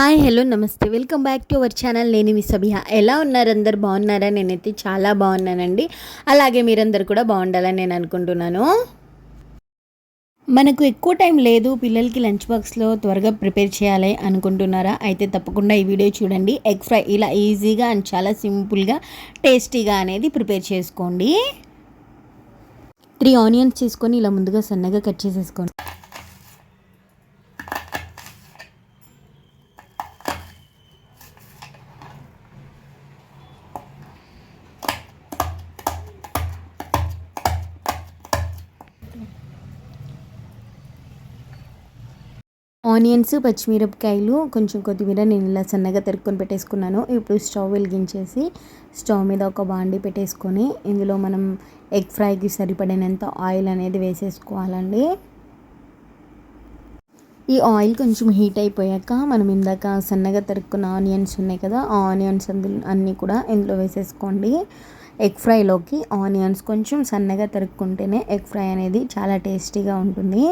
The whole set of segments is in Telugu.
హాయ్ హలో నమస్తే. Welcome back to our channel. నేను మీ సభిహ ఎలా ఉన్నారు? అందరు బాగున్నారా? నేనైతే చాలా బాగున్నానండి. అలాగే మీరందరు కూడా బాగుండాలని నేను అనుకుంటున్నాను. మనకు ఎక్కువ టైం లేదు. పిల్లలకి లంచ్ బాక్స్లో త్వరగా ప్రిపేర్ చేయాలి అనుకుంటున్నారా? అయితే తప్పకుండా ఈ వీడియో చూడండి. ఎగ్ ఫ్రై ఇలా ఈజీగా అండ్ చాలా సింపుల్గా టేస్టీగా అనేది ప్రిపేర్ చేసుకోండి. త్రీ ఆనియన్స్ తీసుకొని ఇలా ముందుగా సన్నగా కట్ చేసేసుకోండి. ఆనియన్స్ పచ్చిమిరపకాయలు కొంచెం కొత్తిమీర నేను ఇలా సన్నగా తరుక్కొని పెట్టేసుకున్నాను. ఇప్పుడు స్టవ్ వెలిగించేసి స్టవ్ మీద ఒక బాండి పెట్టేసుకొని ఇందులో మనం ఎగ్ ఫ్రైకి సరిపడినంత ఆయిల్ అనేది వేసేసుకోవాలండి. ఈ ఆయిల్ కొంచెం హీట్ అయిపోయాక మనం ఇందాక సన్నగా తరుక్కున్న ఆనియన్స్ ఉన్నాయి కదా ఆ ఆనియన్స్ అందులో అన్నీ కూడా ఇందులో వేసేసుకోండి. ఎగ్ ఫ్రైలోకి ఆనియన్స్ కొంచెం సన్నగా తరుక్కుంటేనే ఎగ్ ఫ్రై అనేది చాలా టేస్టీగా ఉంటుంది.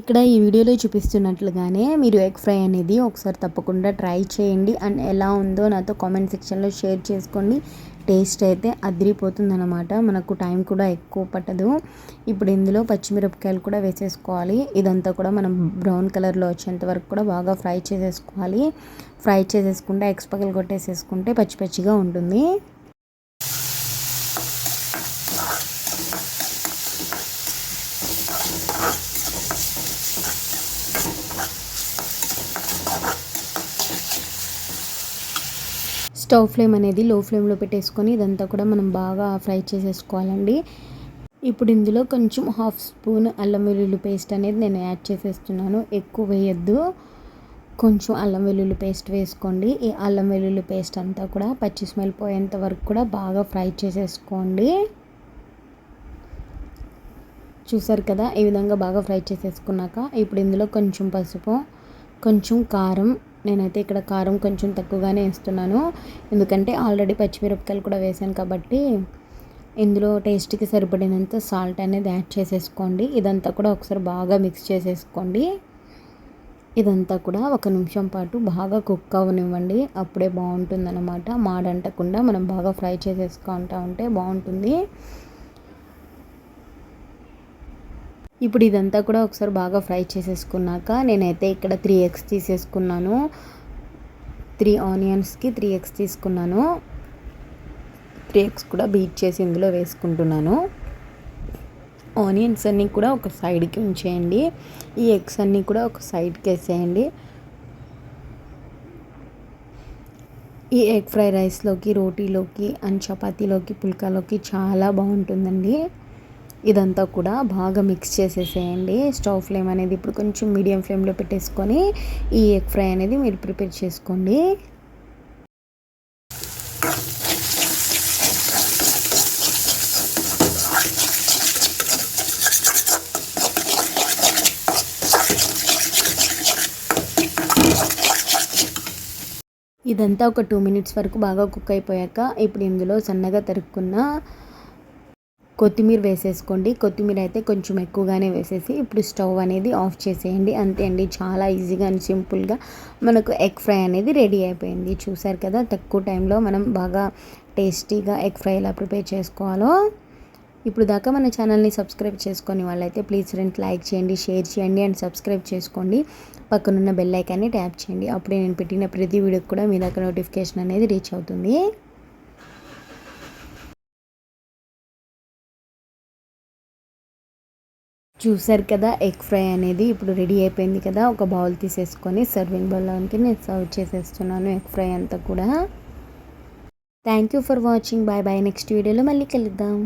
ఇక్కడ ఈ వీడియోలో చూపిస్తున్నట్లుగానే మీరు ఎగ్ ఫ్రై అనేది ఒకసారి తప్పకుండా ట్రై చేయండి. అండ్ ఎలా ఉందో నాతో కామెంట్ సెక్షన్లో షేర్ చేసుకోండి. టేస్ట్ అయితే అదిరిపోతుందనమాట మనకు టైం కూడా ఎక్కువ పట్టదు. ఇప్పుడు ఇందులో పచ్చిమిరపకాయలు కూడా వేసేసుకోవాలి. ఇదంతా కూడా మనం బ్రౌన్ కలర్లో వచ్చేంత వరకు కూడా బాగా ఫ్రై చేసేసుకోవాలి. ఫ్రై చేసేసుకుంటే ఎగ్స్ పగలు కొట్టేసేసుకుంటే పచ్చి పచ్చిగా ఉంటుంది. స్టవ్ ఫ్లేమ్ అనేది లో ఫ్లేమ్లో పెట్టేసుకొని ఇదంతా కూడా మనం బాగా ఫ్రై చేసేసుకోవాలండి. ఇప్పుడు ఇందులో కొంచెం హాఫ్ స్పూన్ అల్లం వెల్లుల్లి పేస్ట్ అనేది నేను యాడ్ చేసేస్తున్నాను. ఎక్కువ వేయద్దు. కొంచెం అల్లం వెల్లుల్లి పేస్ట్ వేసుకోండి. ఈ అల్లం వెల్లుల్లి పేస్ట్ అంతా కూడా పచ్చి స్మెల్ పోయేంత వరకు కూడా బాగా ఫ్రై చేసేసుకోండి. చూసారు కదా? ఈ విధంగా బాగా ఫ్రై చేసేసుకున్నాక ఇప్పుడు ఇందులో కొంచెం పసుపు కొంచెం కారం నేనైతే ఇక్కడ కారం కొంచెం తక్కువగానే వేస్తున్నాను. ఎందుకంటే ఆల్రెడీ పచ్చిమిరపకాయలు కూడా వేసాను కాబట్టి ఇందులో టేస్ట్కి సరిపడినంత సాల్ట్ అనేది యాడ్ చేసేసుకోండి. ఇదంతా కూడా ఒకసారి బాగా మిక్స్ చేసేసుకోండి. ఇదంతా కూడా ఒక నిమిషం పాటు బాగా కుక్ అవనివ్వండి. అప్పుడే బాగుంటుంది అనమాట మాడంటకుండా మనం బాగా ఫ్రై చేసేసుకుంటా ఉంటే బాగుంటుంది. ఇప్పుడు ఇదంతా కూడా ఒకసారి బాగా ఫ్రై చేసేసుకున్నాక నేనైతే ఇక్కడ త్రీ ఎగ్స్ తీసేసుకున్నాను. త్రీ ఆనియన్స్కి త్రీ ఎగ్స్ తీసుకున్నాను. త్రీ ఎగ్స్ కూడా బీట్ చేసి ఇందులో వేసుకుంటున్నాను. ఆనియన్స్ అన్నీ కూడా ఒక సైడ్కి ఉంచేయండి. ఈ ఎగ్స్ అన్నీ కూడా ఒక సైడ్కి వేసేయండి. ఈ ఎగ్ ఫ్రై రైస్లోకి రోటీలోకి అండ్ చపాతీలోకి పుల్కాలోకి చాలా బాగుంటుందండి. ఇదంతా కూడా బాగా మిక్స్ చేసేసేయండి. స్టవ్ ఫ్లేమ్ అనేది ఇప్పుడు కొంచెం మీడియం ఫ్లేమ్లో పెట్టేసుకొని ఈ ఎగ్ ఫ్రై అనేది మీరు ప్రిపేర్ చేసుకోండి. ఇదంతా ఒక టూ మినిట్స్ వరకు బాగా కుక్ అయిపోయాక ఇప్పుడు ఇందులో సన్నగా తరుక్కున్న కొత్తిమీర వేసేసుకోండి. కొత్తిమీర అయితే కొంచెం ఎక్కువగానే వేసేసి ఇప్పుడు స్టవ్ అనేది ఆఫ్ చేసేయండి. అంతే అండి. చాలా ఈజీగా అండ్ సింపుల్గా మనకు ఎగ్ ఫ్రై అనేది రెడీ అయిపోయింది. చూసారు కదా తక్కువ టైంలో మనం బాగా టేస్టీగా ఎగ్ ఫ్రై ఎలా ప్రిపేర్ చేసుకోవాలో. ఇప్పుడు దాకా మన ఛానల్ని సబ్స్క్రైబ్ చేసుకొని వాళ్ళైతే ప్లీజ్ ఫ్రెండ్స్ లైక్ చేయండి షేర్ చేయండి అండ్ సబ్స్క్రైబ్ చేసుకోండి. పక్కనున్న బెల్ ఐకాన్ని ట్యాప్ చేయండి. అప్పుడే నేను పెట్టిన ప్రతి వీడియోకి కూడా మీ దగ్గర నోటిఫికేషన్ అనేది రీచ్ అవుతుంది. చూసారు కదా ఎగ్ ఫ్రై అనేది ఇప్పుడు రెడీ అయిపోయింది కదా ఒక బౌల్ తీసేసుకొని సర్వింగ్ బౌల్లోకి నేను సర్వ్ చేసేస్తున్నాను ఎగ్ ఫ్రై అంతా కూడా. Thank you for watching. Bye bye. Next వీడియోలో మళ్ళీ కలుద్దాం.